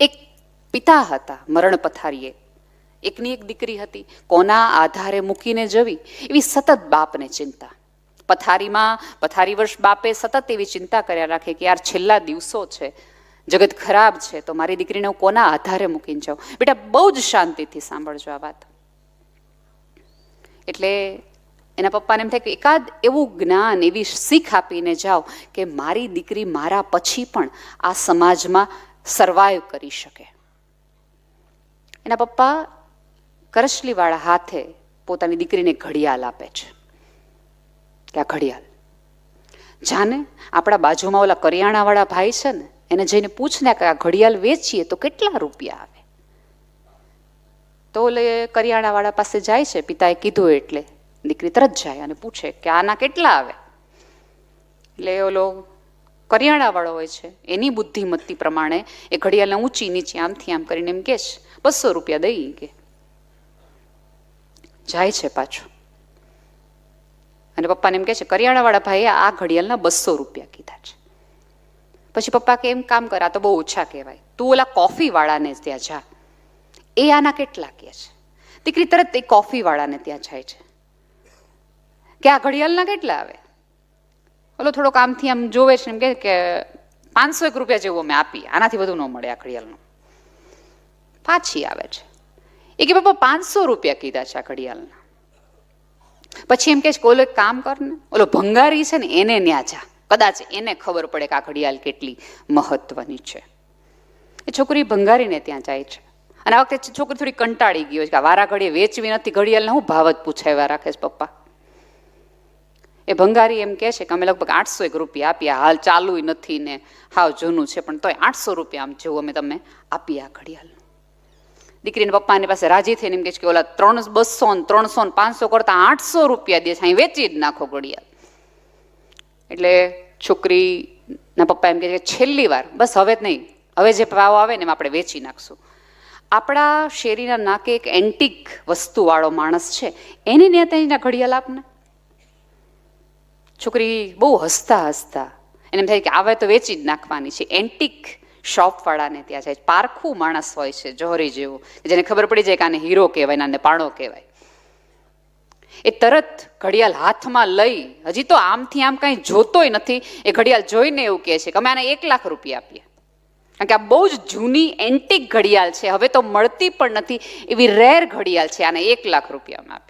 એક પિતા હતા, મરણ પથારીએ. એકની એક દીકરી હતી, કોના આધારે મૂકીને જવી, એવી સતત બાપને ચિંતા. પથારીમાં, પથારી વર્ષ બાપે સતત એવી ચિંતા કર્યા રાખે કે યાર છેલ્લા દિવસો છે, જગત ખરાબ છે, તો મારી દીકરીને હું કોના આધારે મૂકીને જાઉં? બેટા, બહુ જ શાંતિથી સાંભળજો આ વાત. એટલે એના પપ્પાને એમ થાય કે એકાદ એવું જ્ઞાન, એવી શીખ આપીને જાઓ કે મારી દીકરી મારા પછી પણ આ સમાજમાં સર્વાઈવ કરી શકે. એના પપ્પા કરચલીવાળા હાથે પોતાની દીકરીને ઘડિયાળ આપે છે. કે આ ઘડિયાળ? જાને આપણા બાજુમાં ઓલા કરિયાણાવાળા ભાઈ છે ને, એને જઈને પૂછને કે આ ઘડિયાળ વેચીએ તો કેટલા રૂપિયા આવે? તો ઓલે કરિયાણાવાળા પાસે જાય છે, પિતાએ કીધું એટલે દીકરી તરત જાય અને પૂછે કે આના કેટલા આવે? એટલે ઓલો કરિયાણાવાળો હોય છે, એની બુદ્ધિમત્તી પ્રમાણે એ ઘડિયાળને ઊંચી નીચે આમથી આમ કરીને એમ કે છે બસો રૂપિયા દઈ કે. જાય છે પાછો. અને પપ્પાને એમ કહે છે, કરિયાણાવાળા ભાઈએ આ ઘડિયાળના બસો રૂપિયા કીધા છે. પછી પપ્પા કે, એમ કામ કરા તો બહુ ઓછા કહેવાય. તું ઓલા કોફીવાળાને ત્યાં જા. એ આના કેટલા કહે છે? દીકરી તરત એ કોફીવાળાને ત્યાં જાય છે. કે આ ઘડિયાળના કેટલા આવે? ઓલો થોડોક આમથી આમ જોવે છે એમ કે પાંચસો એક રૂપિયા જેવું અમે આપી, આનાથી વધુ ન મળે આ ઘડિયાળનું. પાછી આવે છે. એ કે, બાપા, પાંચસો રૂપિયા કીધા છે આ ઘડિયાળના. પછી એમ કહે છે કે, ઓલો એક કામ કર ને. ઓલો ભંગારી છે ને, એને ન્યા જા. કદાચ એને ખબર પડે કે આ ઘડિયાળ કેટલી મહત્વની છે. એ છોકરી ભંગારીને ત્યાં જાય છે. અને આ વખતે છોકરી થોડી કંટાળી ગયો છે કે વારા ઘડીએ વેચવી નથી ઘડિયાળને, હું ભાવ જ પૂછાવ્યા રાખે છે, પપ્પા એ ભંગારી એમ કહે છે કે અમે લગભગ આઠસો એક રૂપિયા આપ્યા હાલ ચાલુ નથી ને હાવ જૂનું છે, પણ તોય આઠસો રૂપિયા આમ જેવું અમે તમને આપીએ આ ઘડિયાળનું. દીકરીને પપ્પાની પાસે રાજી થઈને એમ કહે છે કે ઓલા ત્રણ બસો ને ત્રણસો ને પાંચસો કરતા આઠસો રૂપિયા દે છે, અહીં વેચી જ નાખો ઘડિયાળ. એટલે છોકરીના પપ્પા એમ કહે છે કે છેલ્લી વાર, બસ હવે જ નહીં. હવે જે ભાવ આવે ને એમ આપણે વેચી નાખશું. આપણા શેરીના નાકે એક એન્ટિક વસ્તુવાળો માણસ છે. એની ને ત્યાં ઘડિયાળ આપને. છોકરી બહુ હસતા હસતા એને એમ થાય કે આવે તો વેચી જ નાખવાની છે. એન્ટિક શોપવાળાને ત્યાં જાય પારખું માણસ હોય છે, જોહરી જેવું, જેને ખબર પડી જાય કે આને હીરો કહેવાય આને પાણો કહેવાય. એ તરત ઘડિયાળ હાથમાં લઈ, હજી તો આમથી આમ કાંઈ જોતોય નથી, એ ઘડિયાળ જોઈને એવું કહે છે કે અમે આને એક લાખ રૂપિયા આપીએ. કારણ કે આ બહુ જ જૂની એન્ટિક ઘડિયાળ છે. હવે તો મળતી પણ નથી, એવી રેર ઘડિયાળ છે, આને એક લાખ રૂપિયામાં આપીએ.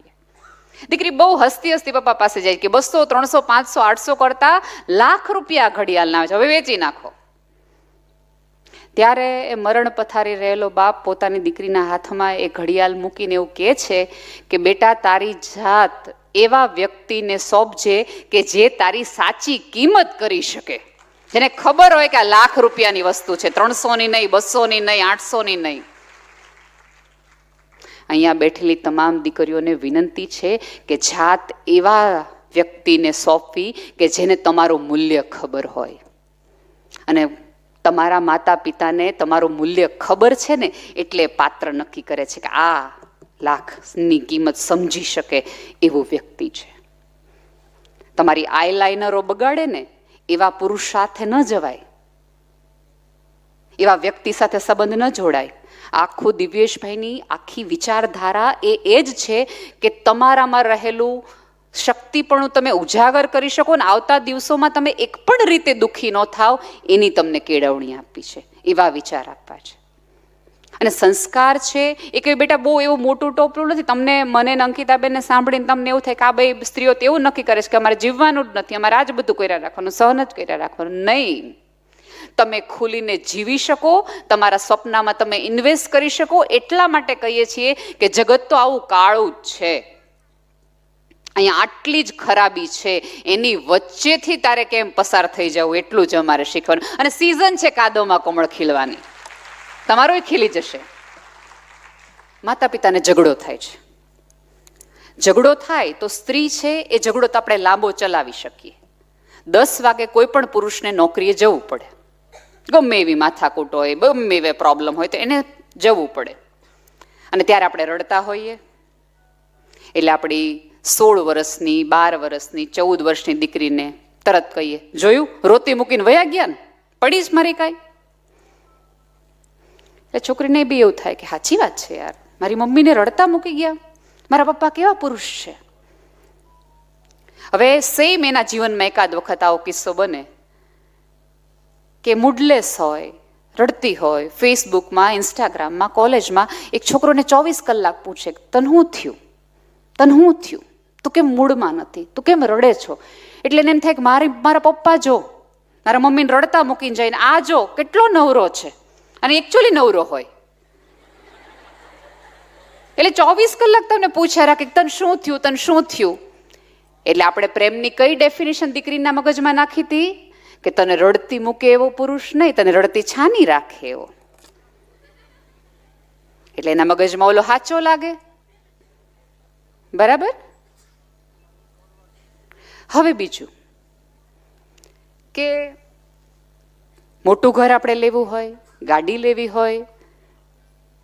દીકરી બહુ હસતી હસતી પપ્પા પાસે જાય કે બસો, ત્રણસો, પાંચસો, આઠસો કરતા લાખ રૂપિયા ઘડિયાળના છે. હવે વેચી નાખો. ત્યારે એ મરણ પથારી રહેલો બાપ પોતાની દીકરીના હાથમાં એ ઘડિયાળ મૂકીને એવું કહે છે કે, બેટા, તારી જાત એવા વ્યક્તિને સોંપજે કે જે તારી સાચી કિંમત કરી શકે. જેને ખબર હોય કે આ લાખ રૂપિયાની વસ્તુ છે. ત્રણસોની નહીં, બસોની નહીં, આઠસોની નહીં. અહીંયા બેઠેલી તમામ દીકરીઓને વિનંતી છે કે જાત એવા વ્યક્તિને સોંપવી કે જેને તમારું મૂલ્ય ખબર હોય. અને તમારા માતા પિતાને તમારું મૂલ્ય ખબર છે ને એટલે પાત્ર નક્કી કરે છે કે આ લાખની કિંમત સમજી શકે એવું વ્યક્તિ છે. તમારી આઈલાઇનરો બગાડે ને એવા પુરુષ સાથે ન જવાય. એવા વ્યક્તિ સાથે સંબંધ ન જોડાય. આખું દિવ્યેશભાઈની આખી વિચારધારા એ એ જ છે કે તમારામાં રહેલું શક્તિપણું તમે ઉજાગર કરી શકો ને આવતા દિવસોમાં તમે એક પણ રીતે દુઃખી ન થાવ એની તમને કેળવણી આપી છે, એવા વિચાર આપવા છે. અને સંસ્કાર છે, એ કે બેટા બહુ એવું મોટું ટોપલું નથી, તમને મને અંકિતાબેનને સાંભળીને તમને એવું થાય કે આ બે સ્ત્રીઓ તો એવું નક્કી કરે છે કે અમારે જીવવાનું જ નથી, અમારે આ જ બધું કર્યા રાખવાનું, સહન જ કર્યા રાખવાનું, નહીં. તમે ખુલીને જીવી શકો, તમારા સ્વપ્નમાં તમે ઇન્વેસ્ટ કરી શકો, એટલા માટે કહીએ છીએ કે જગત તો આવું કાળું જ છે. અહીંયા આટલી જ ખરાબી છે, એની વચ્ચેથી તારે કેમ પસાર થઈ જવું એટલું જ અમારે શીખવાનું. અને સિઝન છે કાદોમાં કોમળ ખીલવાની. તમારોય ખીલી જશે. માતા પિતાને ઝઘડો થાય છે. ઝઘડો થાય તો સ્ત્રી છે, એ ઝઘડો તો આપણે લાંબો ચલાવી શકીએ. દસ વાગે કોઈ પણ પુરુષને નોકરીએ જવું પડે. ગમે એવી માથાકૂટ હોય, ગમે એવી પ્રોબ્લેમ હોય તો એને જવું પડે. અને ત્યારે આપણે રડતા હોઈએ. એટલે આપણી સોળ વર્ષની, બાર વર્ષની, ચૌદ વર્ષની દીકરીને તરત કહીએ, જોયું? રોતી મૂકીને વયા ગયા ને? પડી જ મારી કાંઈ? એટલે છોકરીને બી એવું થાય કે સાચી વાત છે યાર. મારી મમ્મીને રડતા મૂકી ગયા. મારા પપ્પા કેવા પુરુષ છે? હવે સેમ એના જીવનમાં એકાદ વખત આવો કિસ્સો બને. કે મૂડલેસ હોય, રડતી હોય ફેસબુકમાં ઇન્સ્ટાગ્રામમાં કોલેજમાં એક છોકરોને ચોવીસ કલાક પૂછે તન હું થયું? તન હું થયું? તું કેમ મૂડમાં નથી? તું કેમ રડે છો? એટલે એને એમ થાય કે, મારી, મારા પપ્પા જો. મારા મમ્મીને રડતા મૂકીને જઈને આ જો કેટલો નવરો છે. અને એકચ્યુઅલી નવરો હોય. એટલે ચોવીસ કલાક તમને પૂછ્યા રાખે તને શું થયું? તને શું થયું? એટલે આપણે પ્રેમની કઈ ડેફિનેશન દીકરીના મગજમાં નાખી હતી? કે તને રડતી મૂકે એવો પુરુષ નહીં, તને રડતી છાની રાખે એવો. એટલે એના મગજમાં ઓલો હાચો લાગે. બરાબર? હવે બીજું. કે મોટું ઘર આપણે લેવું હોય, ગાડી લેવી હોય,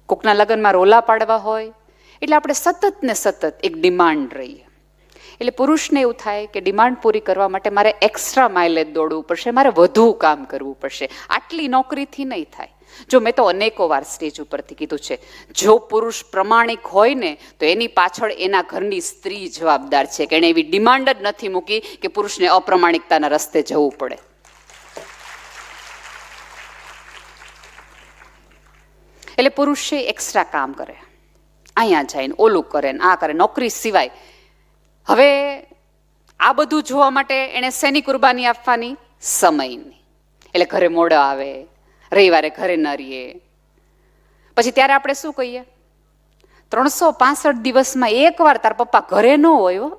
કોકના લગ્નમાં રોલા પાડવા હોય, એટલે આપણે સતત ને સતત એક ડિમાન્ડ રહીએ. એટલે પુરુષને એવું થાય કે ડિમાન્ડ પૂરી કરવા માટે મારે એક્સ્ટ્રા માઇલેજ દોડવું પડશે, મારે વધુ કામ કરવું પડશે. આટલી નોકરીથી નહીં થાય. જો મેં તો અનેકો વાર સ્ટેજ ઉપરથી કીધું છે, જો પુરુષ પ્રમાણિક હોય ને, તો એની પાછળ એના ઘરની સ્ત્રી જવાબદાર છે, કે એણે એવી ડિમાન્ડ જ નથી મૂકી કે પુરુષને અપ્રમાણિકતાના રસ્તે જવું પડે. એટલે પુરુષે એક્સ્ટ્રા કામ કરે. અહીંયા જઈને ઓલું કરે ને આ કરે. નોકરી સિવાય હવે આ બધું જોવા માટે એણે શેની કુરબાની આપવાની? સમયની. એટલે ઘરે મોડો આવે, રવિવારે ઘરે ન રહીએ. પછી ત્યારે આપણે શું કહીએ? ત્રણસો પાસઠ દિવસમાં એકવાર તાર પપ્પા ઘરે ન હોય હો.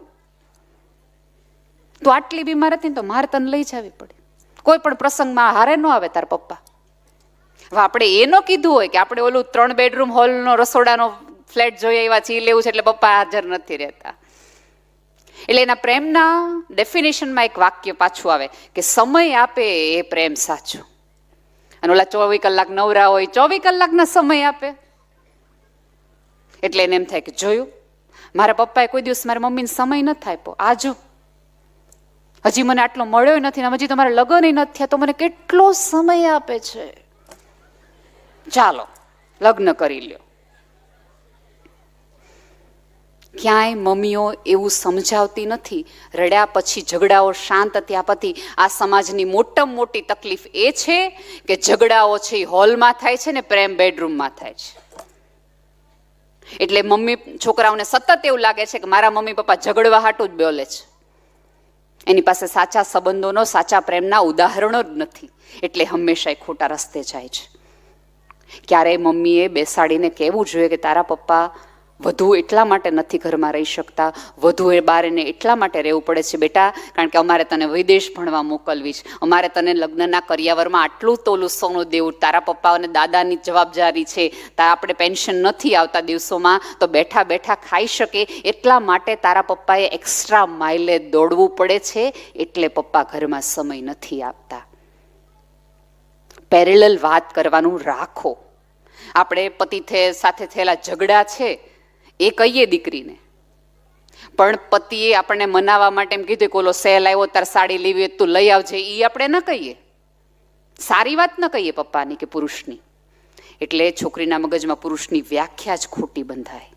તું આટલી બીમાર હતી ને તો મારે તને લઈ જવી પડે. કોઈ પણ પ્રસંગમાં હારે ન આવે તાર પપ્પા. હવે આપણે એ ન કીધું હોય કે આપણે ઓલું ત્રણ બેડરૂમ હોલનો રસોડાનો ફ્લેટ જોઈએ એવા ચી લેવું છે એટલે પપ્પા હાજર નથી રહેતા. એટલે એના પ્રેમના ડેફિનેશનમાં એક વાક્ય પાછું આવે કે સમય આપે એ પ્રેમ સાચો. અને ઓલા ચોવીસ કલાક નવરા હોય, ચોવીસ કલાકના સમય આપે. એટલે એને એમ થાય કે જોયું, મારા પપ્પાએ કોઈ દિવસ મારા મમ્મીને સમય નથી આપ્યો. આ જો. હજી મને આટલો મળ્યો નથી ને હજી તમારા લગ્ન નથી તો મને કેટલો સમય આપે છે? ચાલો, લગ્ન કરી લ્યો. ક્યાંય મમ્મીઓ એવું સમજાવતી નથી. રડ્યા પછી ઝઘડાઓ શાંત થયા પછી આ સમાજની મોટામાં મોટી તકલીફ એ છે કે ઝઘડાઓ છે એ હોલમાં થાય છે ને પ્રેમ બેડરૂમમાં થાય છે. એટલે મમ્મી છોકરાઓને સતત એવું લાગે છે કે મારા મમ્મી પપ્પા ઝઘડવા હાટું જ બોલે છે. એની પાસે સાચા સંબંધોનો, સાચા પ્રેમના ઉદાહરણો જ નથી. એટલે હંમેશા એ ખોટા રસ્તે જાય છે. ક્યારેય મમ્મીએ બેસાડીને કહેવું જોઈએ કે તારા પપ્પા વધુ એટલા માટે નથી ઘરમાં રહી શકતા, વધુ એ બાર એને એટલા માટે રહેવું પડે છે બેટા, કારણ કે અમારે તને વિદેશ ભણવા મોકલવી છે અમારે તને લગ્નના કરિયાવરમાં આટલું તોલું સોનું દેવું, તારા પપ્પા અને દાદાની જવાબદારી છે, તારા આપણે પેન્શન નથી આવતા દિવસોમાં, તો બેઠા બેઠા ખાઈ શકે, એટલા માટે તારા પપ્પાએ એક્સ્ટ્રા માઇલેજ દોડવું પડે છે, એટલે પપ્પા ઘરમાં સમય નથી આપતા. પેરેલલ વાત કરવાનું રાખો. આપણે પતિ સાથે થયેલા ઝઘડા છે એ કહીએ દીકરીને. પણ પતિએ આપણને મનાવવા માટે એમ કીધું કે ઓલો સેલ આવ્યો, તાર સાડી લેવી તો લઈ આવજે. એ આપણે ન કહીએ. સારી વાત ન કહીએ પપ્પાની કે પુરુષની. એટલે છોકરીના મગજમાં પુરુષની વ્યાખ્યા જ ખોટી બંધાય.